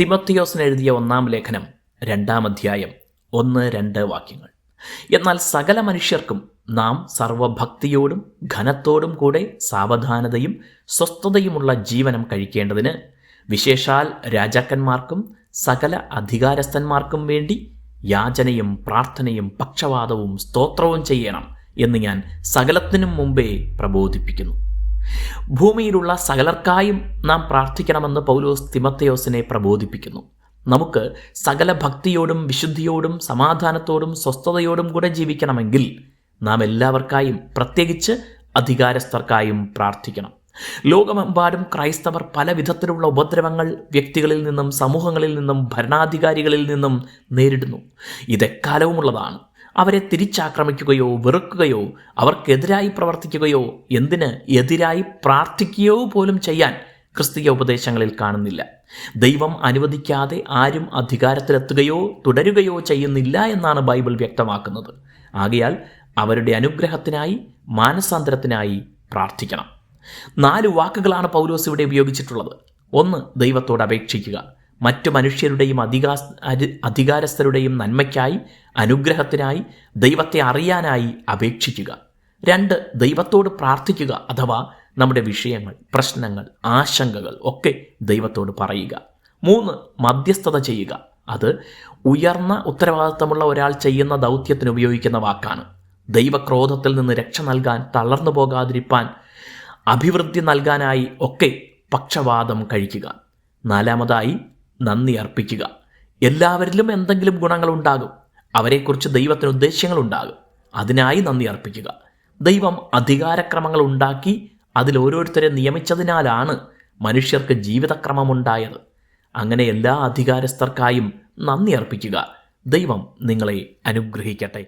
തിമത്തിയോസിന് എഴുതിയ ഒന്നാം ലേഖനം രണ്ടാം അധ്യായം ഒന്ന് രണ്ട് വാക്യങ്ങൾ. എന്നാൽ സകല മനുഷ്യർക്കും നാം സർവഭക്തിയോടും ഘനത്തോടും കൂടെ സാവധാനതയും സ്വസ്ഥതയുമുള്ള ജീവനം കഴിക്കേണ്ടതിന് വിശേഷാൽ രാജാക്കന്മാർക്കും സകല അധികാരസ്ഥന്മാർക്കും വേണ്ടി യാചനയും പ്രാർത്ഥനയും പക്ഷവാദവും സ്തോത്രവും ചെയ്യണം എന്ന് ഞാൻ സകലത്തിനും മുമ്പേ പ്രബോധിപ്പിക്കുന്നു. ഭൂമിയിലുള്ള സകലർക്കായും നാം പ്രാർത്ഥിക്കണമെന്ന് പൗലോസ് തിമത്തയോസിനെ പ്രബോധിപ്പിക്കുന്നു. നമുക്ക് സകല ഭക്തിയോടും വിശുദ്ധിയോടും സമാധാനത്തോടും സ്വസ്ഥതയോടും കൂടെ ജീവിക്കണമെങ്കിൽ നാം എല്ലാവർക്കായും പ്രത്യേകിച്ച് അധികാരസ്ഥർക്കായും പ്രാർത്ഥിക്കണം. ലോകമെമ്പാടും ക്രൈസ്തവർ പല വിധത്തിലുള്ള ഉപദ്രവങ്ങൾ വ്യക്തികളിൽ നിന്നും സമൂഹങ്ങളിൽ നിന്നും ഭരണാധികാരികളിൽ നിന്നും നേരിടുന്നു. ഇതെക്കാലവുമുള്ളതാണ്. അവരെ തിരിച്ചാക്രമിക്കുകയോ വെറുക്കുകയോ അവർക്കെതിരായി പ്രവർത്തിക്കുകയോ എന്തിന് എതിരായി പ്രാർത്ഥിക്കുകയോ പോലും ചെയ്യാൻ ക്രിസ്തീയ ഉപദേശങ്ങളിൽ കാണുന്നില്ല. ദൈവം അനുവദിക്കാതെ ആരും അധികാരത്തിലെത്തുകയോ തുടരുകയോ ചെയ്യുന്നില്ല എന്നാണ് ബൈബിൾ വ്യക്തമാക്കുന്നത്. ആകയാൽ അവരുടെ അനുഗ്രഹത്തിനായി മാനസാന്തരത്തിനായി പ്രാർത്ഥിക്കണം. നാല് വാക്കുകളാണ് പൗലോസ് ഇവിടെ ഉപയോഗിച്ചിട്ടുള്ളത്. ഒന്ന് ദൈവത്തോട് അപേക്ഷിക്കുക. മറ്റു മനുഷ്യരുടെയും അധികാ അധികാരസ്ഥരുടെയും നന്മയ്ക്കായി അനുഗ്രഹത്തിനായി ദൈവത്തെ അറിയാനായി അപേക്ഷിക്കുക. രണ്ട് ദൈവത്തോട് പ്രാർത്ഥിക്കുക അഥവാ നമ്മുടെ വിഷയങ്ങൾ പ്രശ്നങ്ങൾ ആശങ്കകൾ ഒക്കെ ദൈവത്തോട് പറയുക. മൂന്ന് മധ്യസ്ഥത ചെയ്യുക. അത് ഉയർന്ന ഉത്തരവാദിത്തമുള്ള ഒരാൾ ചെയ്യുന്ന ദൗത്യത്തിന് ഉപയോഗിക്കുന്ന വാക്കാണ്. ദൈവക്രോധത്തിൽ നിന്ന് രക്ഷ നൽകാൻ തളർന്നു പോകാതിരിപ്പാൻ അഭിവൃദ്ധി നൽകാനായി ഒക്കെ പക്ഷവാദം കഴിക്കുക. നാലാമതായി നന്ദി അർപ്പിക്കുക. എല്ലാവരിലും എന്തെങ്കിലും ഗുണങ്ങളുണ്ടാകും. അവരെക്കുറിച്ച് ദൈവത്തിന് ഉദ്ദേശ്യങ്ങളുണ്ടാകും. അതിനായി നന്ദി അർപ്പിക്കുക. ദൈവം അധികാരക്രമങ്ങൾ ഉണ്ടാക്കി അതിൽ ഓരോരുത്തരെ നിയമിച്ചതിനാലാണ് മനുഷ്യർക്ക് ജീവിതക്രമമുണ്ടായത്. അങ്ങനെ എല്ലാ അധികാരസ്ഥർക്കായും നന്ദി അർപ്പിക്കുക. ദൈവം നിങ്ങളെ അനുഗ്രഹിക്കട്ടെ.